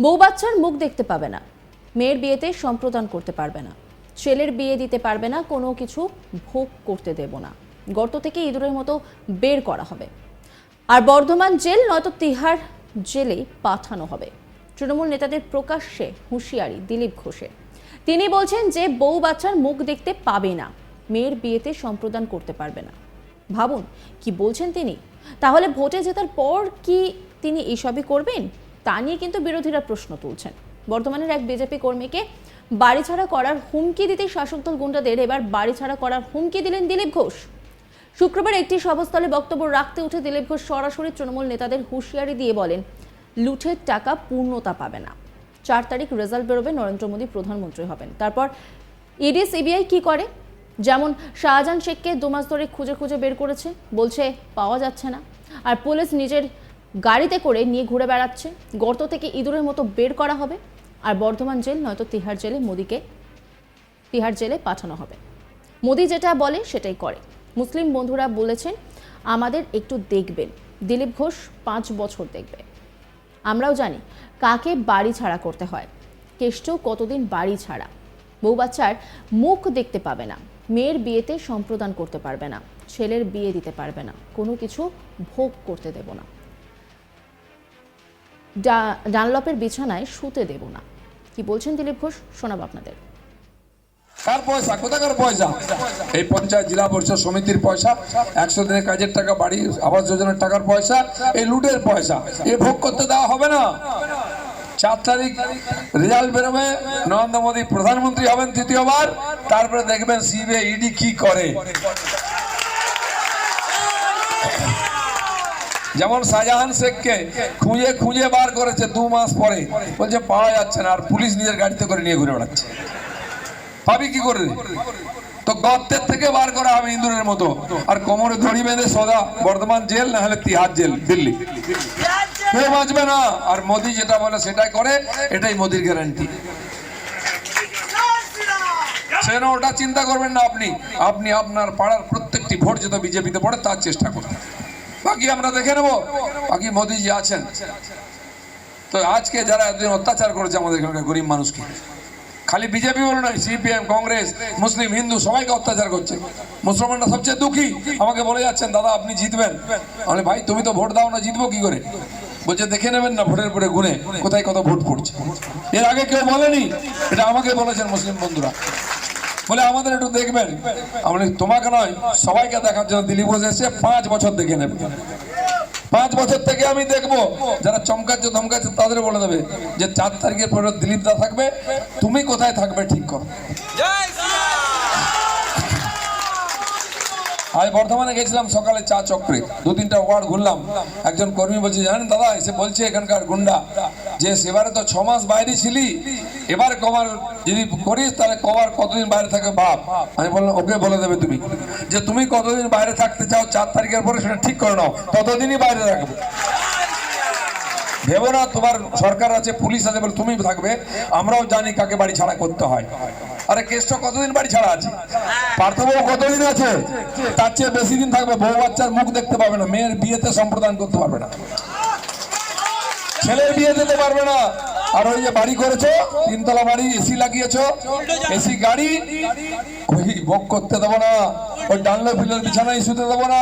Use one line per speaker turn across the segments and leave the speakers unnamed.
বউ বাচ্চার মুখ দেখতে পাবে না। মেয়ের বিয়েতে সম্প্রদান করতে পারবে না। ছেলের বিয়ে দিতে পারবে না, কোনো কিছু ভোগ করতে দেব না। গর্ত থেকে ইঁদুরের মতো বের করা হবে। আর বর্ধমান জেল, নয়তো তিহার জেলে পাঠানো হবে। তৃণমূল নেতাদের প্রকাশ্যে হুঁশিয়ারি দিলীপ ঘোষের। তিনি বলছেন যে বউ বাচ্চার মুখ দেখতে পাবে না। মেয়ের বিয়েতে সম্প্রদান করতে পারবে না। ভাবুন, কি বলছেন তিনি? তাহলে ভোটে জেতার পর কি তিনি এসবই করবেন? তা নিয়ে কিন্তু বিরোধীরা প্রশ্ন তুলছেন। বর্তমানের এক বিজেপি কর্মীকে বাড়ি ছাড়া করার হুমকি দিতে শাসক দল গুন্ডাদের এবার বাড়ি ছাড়া করার হুমকি দিলেন দিলীপ ঘোষ। শুক্রবার একটি সভাস্থলে বক্তব্য রাখতে উঠে দিলীপ ঘোষ সরাসরি তৃণমূল নেতাদের হুঁশিয়ারি দিয়ে বলেন, লুঠের টাকা পূর্ণতা পাবে না। চার তারিখ রেজাল্ট বেরোবে, নরেন্দ্র মোদী প্রধানমন্ত্রী হবেন। তারপর ইডি, সিবিআই কি করে? যেমন শাহজাহান শেখকে দু মাস ধরে খুঁজে খুঁজে বের করেছে, বলছে পাওয়া যাচ্ছে না। আর পুলিশ নিজের গাড়িতে করে নিয়ে ঘুরে বেড়াচ্ছে। গর্ত থেকে ইঁদুরের মতো বের করা হবে। আর বর্ধমান জেল নয়তো তিহার জেলে মোদীকে, তিহার জেলে পাঠানো হবে। মোদি যেটা বলে সেটাই করে। মুসলিম বন্ধুরা বলেছেন, আমাদের একটু দেখবেন। দিলীপ ঘোষ পাঁচ বছর দেখবে। আমরাও জানি কাকে বাড়ি ছাড়া করতে হয়। কেষ্ট কতদিন বাড়ি ছাড়া? বউ বাচ্চার মুখ দেখতে পাবে না। মেয়ের বিয়েতে সম্প্রদান করতে পারবে না। ছেলের বিয়ে দিতে পারবে না। কোনো কিছু ভোগ করতে দেব না। ডানলপের বিছানায় শুতে দেব না। কি বলছেন দিলীপ ঘোষ? শোনাব আপনাদের।
কার পয়সা? কোথাকার পয়সা? এই পঞ্চায়েত জেলা পরিষদ সমিতির পয়সা, একশো দিনের কাজের টাকা, বাড়ি, আবাস যোজনার টাকার পয়সা, এই লুটের পয়সা। এ ভোগ করতে দেওয়া হবে না। চার তারিখ রেজাল্ট বেরোবে। নরেন্দ্র মোদী প্রধানমন্ত্রী হবেন তৃতীয়বার। তারপরে দেখবেন সিবিআই ইডি কি করে। যেমন শাহজাহান শেখকে খুঁজে খুঁজে বার করেছে দু মাস পরে। বলছে, পাওয়া যাচ্ছে না, আর পুলিশ নিজের গাড়িতে করে নিয়ে ঘুরে বেড়াচ্ছে। পাবি কি করে? তো গর্তের থেকে বার করা হবে ইন্দুরের মতো। আর কোমরে দড়ি বেঁধে সদা, বর্ধমান জেল, না হলে তিহার জেল, দিল্লি। কেউ বাঁচবে না। আর মোদি যেটা বলে সেটাই করে, এটাই মোদির গ্যারান্টি সেন ওটা চিন্তা করবেন না আপনি। আপনি আপনার পাড়ার প্রত্যেকটি ভোট যত বিজেপিতে পড়ে, তার চেষ্টা করবেন। বাকি আমরা দেখে নেব। বাকি মোদি যে আছেন। তো আজকে যারা এতদিন অত্যাচার করেছে আমাদের এখানকার গরিব মানুষকে, খালি বিজেপি বলে নয় সিপিএম, কংগ্রেস, মুসলিম, হিন্দু, সবাইকে অত্যাচার করছে। মুসলমানরা সবচেয়ে দুঃখী? আমাকে বলে যাচ্ছেন, দাদা, আপনি জিতবেন। আমি ভাই, তুমি তো ভোট দাও না, জিতবো কি করে? বলছে, দেখে নেবেন না, ভোটের পরে গুনে, কোথায় কত ভোট পড়ছে? এর আগে কেউ বলেনি, এটা আমাকে বলেছেন মুসলিম বন্ধুরা। বলে আমাদের একটু দেখবেন। আমি তোমাকে নয়, সবাইকে দেখার জন্য দিলীপ ঘোষ এসে পাঁচ বছর দেখে নেবে। পাঁচ বছর থেকে আমি দেখব, যারা চমকাচ্ছে, ধমকাচ্ছে, তাদের বলে দেবে যে চার তারিখের পরে দিলীপ দা থাকবে, তুমি কোথায় থাকবে ঠিক করো। আমি বর্ধমানে গেছিলাম সকালে চা চক্রে। দু তিনটা ওয়ার্ড ঘুরলাম। একজন কর্মী বলছে, জানেন দাদা, এসে বলছে এখানকার গুন্ডা, যে সেবারে তো ছ মাস বাইরে ছিলি, এবার কমার যদি করিস, তাহলে কমার কতদিন বাইরে থাকে বাপ? আমি বললাম, ওকে বলে দেবে তুমি। যে তুমি কতদিন বাইরে থাকতে চাও, চার তারিখের পরে সেটা ঠিক করে নাও, ততদিনই বাইরে রাখব। ভেবো না, তোমার সরকার আছে, পুলিশ আছে বলে তুমি থাকবে, আমরাও জানি কাকে বাড়ি ছাড়া করতে হয়। আরে কেসটা কতদিন বাড়ি ছাড়া আছে? পার্থবাবু কতদিন আছে? তার চেয়ে বেশি দিন থাকবে, বউ বাচ্চার মুখ দেখতে পাবে না, মেয়ের বিয়েতে সম্প্রদান করতে পারবে না। ছেলের বিয়ে দিতে পারবে না। আর ওই যে বাড়ি করেছ, তিনতলা বাড়ি এসি লাগিয়েছো এসি গাড়ি ভোগ করতে দেবো না, ওই ডানলো ফিলের বিছানায় শুতে দেবো না,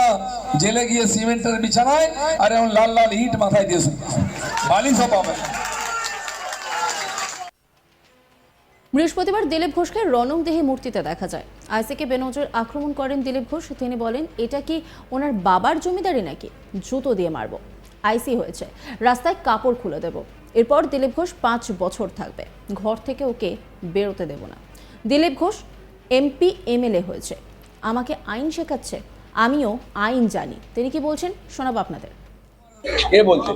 জেলে গিয়ে সিমেন্টের বিছানায়, আর এমন লাল লাল ইট মাথায় দিয়ে শুতে বালিশও পাবে
বৃহস্পতিবার দিলীপ ঘোষকে রণং দেহে মূর্তিতে দেখা যায়। আইসিকে বেনজর আক্রমণ করেন দিলীপ ঘোষ। তিনি বলেন এটা কি ওনার বাবার জমিদারি নাকি? জুতো দিয়ে মারব। আইসি হয়েছে। রাস্তায় কাপড় খুলে দেব। এরপর দিলীপ ঘোষ পাঁচ বছর থাকবে। ঘর থেকে ওকে বেরোতে দেব না। দিলীপ ঘোষ এমপি এমএলএ হয়েছে। আমাকে আইন শেখাচ্ছে। আমিও আইন জানি। তিনি কি বলছেন? শোনাবো আপনাদের।
কে বলছে?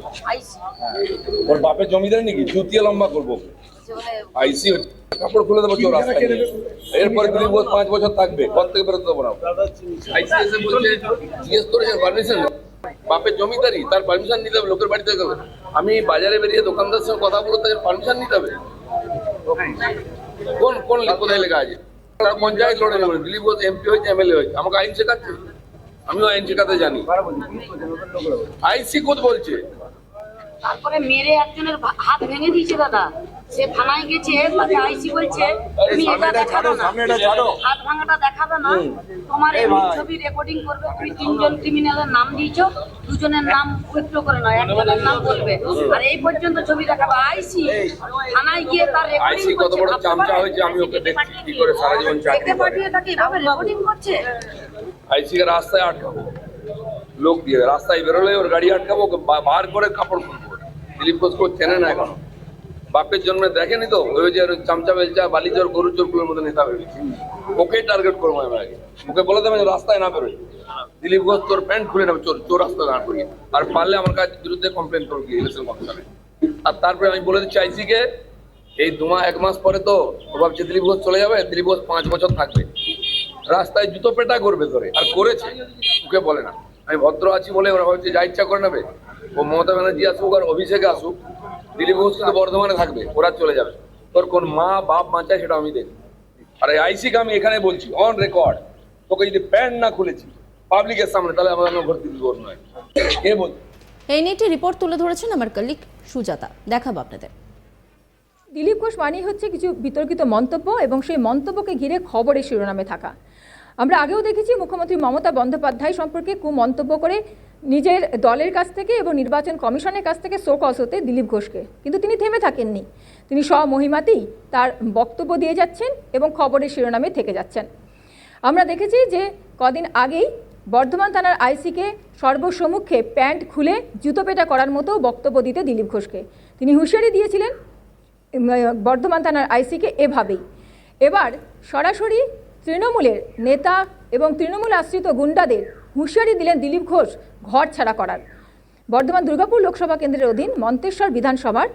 ওর বাপের জমিদার নাকি? জুতিয়ে লম্বা করব। আইসি কাপড় খুলে দেবো কেউ রাস্তায়। এরপরে ঘোষ পাঁচ বছর থাকবে ঘর থেকে বেরোতে দেবো না। আইসি এসে বলছে জিজ্ঞেস করেছে পারমিশন বাপের জমিদারি তার পারমিশন নিতে হবে লোকের বাড়িতে আমি বাজারে বেরিয়ে দোকানদার সঙ্গে কথা বলতে পারমিশন নিতে হবে। কোন কোন কোথায় লেখা আছে? তারা পঞ্চায়েত লড়ে নেবে দিলীপ ঘোষ এমপি হয়েছে এমএলএ হয়েছে। আমাকে আইন শেখাচ্ছে। আমিও আইন শেখাতে জানি। আইসি কোথ বলছে?
তারপরে মেরে একজনের হাত ভেঙে দিয়েছে দাদা। সে থানায় গেছে তাকে আইসি বলছে তুমি এটা দেখাবে না। হাত ভাঙাটা দেখাবে না। তোমার এমনি ছবি রেকর্ডিং করবে তুমি তিনজন ক্রিমিনালের নাম দিয়েছ দুজনের নাম উইথড্র করে নয় একজনের নাম বলবে। আর এই পর্যন্ত ছবি দেখাবে আইসি। থানায় গিয়ে তার রেকর্ডিং
কত বড় চামচা হয়েছে আমি ওকে দেখছি কি করে সারা জীবন চাকরি করে।
পাঠিয়ে তাকে এভাবে রেকর্ডিং করছে?
আইসি কে রাস্তায় আটকাবো। লোক দিয়ে রাস্তায় বেরোলে ওর গাড়ি আটকাবো ওকে বার করে কাপড় খুলবো। দিলীপ ঘোষকে ও চেনে না এখনও। বাপের জন্মে দেখেনি তো? ওই যে চামচা বেলচা বালি চোর গরু চোরগুলোর মতো নেতা ভেবেছি ওকেই টার্গেট করব আমি আগে। ওকে বলে দেবে রাস্তায় না বেরোয়। দিলীপ ঘোষ, তোর প্যান্ট খুলে নেবে, চোর চোর রাস্তায় দাঁড় করিয়ে। আর পারলে আমার কাছে বিরুদ্ধে কমপ্লেন করবি ইলেকশন কমিশনে আর তারপরে আমি বলে দিচ্ছি আইসিকে এই দু মাস এক মাস পরে তো ভাবছে দিলীপ ঘোষ চলে যাবে, দিলীপ ঘোষ পাঁচ বছর থাকবে। রাস্তায় জুতো পেটা করবে ধরে, আর করেছে। ওকে বলে না। আমি ভদ্র আছি বলে ওরা ভাবছে, যা ইচ্ছা করে নেবে। ও মমতা ব্যানার্জি আসুক আর অভিষেকে আসুক দিলীপ ঘোষ কিন্তু বর্ধমানে থাকবে ওরা চলে যাবে। তোর কোন মা বাপ বাঁচায় সেটা আমি দেখি আর এই আইসিকে আমি এখানে বলছি অন রেকর্ড তোকে যদি প্যান্ট না খুলেছি পাবলিকের সামনে তাহলে আমার নাম ভর্তি দিব নয়। কে বলছে
এই নিয়ে একটি রিপোর্ট তুলে ধরেছেন আমার কলিগ সুজাতা। দেখাবো আপনাদের।
দিলীপ ঘোষ মানেই হচ্ছে কিছু বিতর্কিত মন্তব্য এবং সেই মন্তব্যকে ঘিরে খবরের শিরোনামে থাকা। আমরা আগেও দেখেছি মুখ্যমন্ত্রী মমতা বন্দ্যোপাধ্যায় সম্পর্কে কু মন্তব্য করে নিজের দলের কাছ থেকে এবং নির্বাচন কমিশনের কাছ থেকে শোকস হতে দিলীপ ঘোষকে। কিন্তু তিনি থেমে থাকেননি। তিনি স্বমহিমাতেই তার বক্তব্য দিয়ে যাচ্ছেন এবং খবরের শিরোনামে থেকে যাচ্ছেন। আমরা দেখেছি যে কদিন আগেই বর্ধমান থানার আইসিকে সর্বসম্মুখে প্যান্ট খুলে জুতো পেটা করার মতো বক্তব্য দিতে দিলীপ ঘোষকে। তিনি হুঁশিয়ারি দিয়েছিলেন বর্ধমান থানার আইসিকে এভাবেই। এবার সরাসরি তৃণমূলের নেতা এবং তৃণমূল আশ্রিত গুন্ডাদের হুঁশিয়ারি দিলেন দিলীপ ঘোষ ঘর ছাড়া করার। বর্ধমান দুর্গাপুর লোকসভা কেন্দ্রের অধীন মন্তেশ্বর বিধানসভার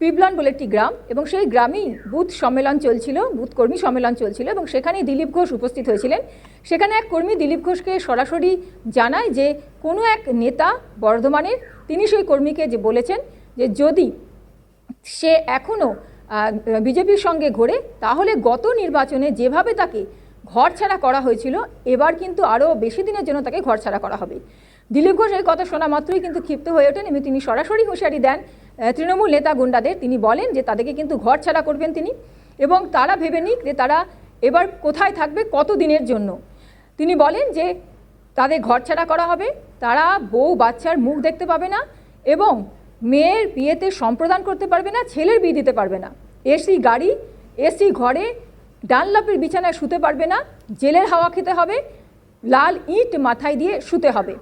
পিবলন বলে একটি গ্রাম এবং সেই গ্রামেই বুথ সম্মেলন চলছিল, বুথ কর্মী সম্মেলন চলছিল এবং সেখানেই দিলীপ ঘোষ উপস্থিত হয়েছিলেন। সেখানে এক কর্মী দিলীপ ঘোষকে সরাসরি জানায় যে কোনো এক নেতা বর্ধমানের, তিনি সেই কর্মীকে যে বলেছেন যে যদি সে এখনও বিজেপির সঙ্গে ঘোরে, তাহলে গত নির্বাচনে যেভাবে তাকে ঘর ছাড়া করা হয়েছিল। এবার কিন্তু আরও বেশি দিনের জন্য তাকে ঘর ছাড়া করা হবে। দিলীপ ঘোষ এই কথা শোনা মাত্রই কিন্তু ক্ষিপ্ত হয়ে ওঠেন। এবং তিনি সরাসরি হুঁশিয়ারি দেন তৃণমূল নেতা গুন্ডাদের। তিনি বলেন যে তাদেরকে কিন্তু ঘর ছাড়া করবেন তিনি এবং তারা ভেবে নিক যে তারা এবার কোথায় থাকবে, কত দিনের জন্য। তিনি বলেন যে তাদের ঘর ছাড়া করা হবে। তারা বউ বাচ্চার মুখ দেখতে পাবে না এবং মেয়ের বিয়েতে সম্প্রদান করতে পারবে না, ছেলের বিয়ে দিতে পারবে না। এসি গাড়ি, এসি ঘরে ডানলাপের বিছানায় শুতে পারবে না, জেলের হাওয়া খেতে হবে, লাল ইট মাথায় দিয়ে শুতে হবে।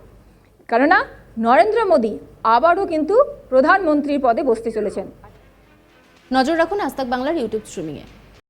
কেননা নরেন্দ্র মোদী আবারও কিন্তু প্রধানমন্ত্রীর পদে বসতে চলেছেন।
নজর রাখুন আস্তাক বাংলার ইউটিউব স্ট্রিমিংয়ে।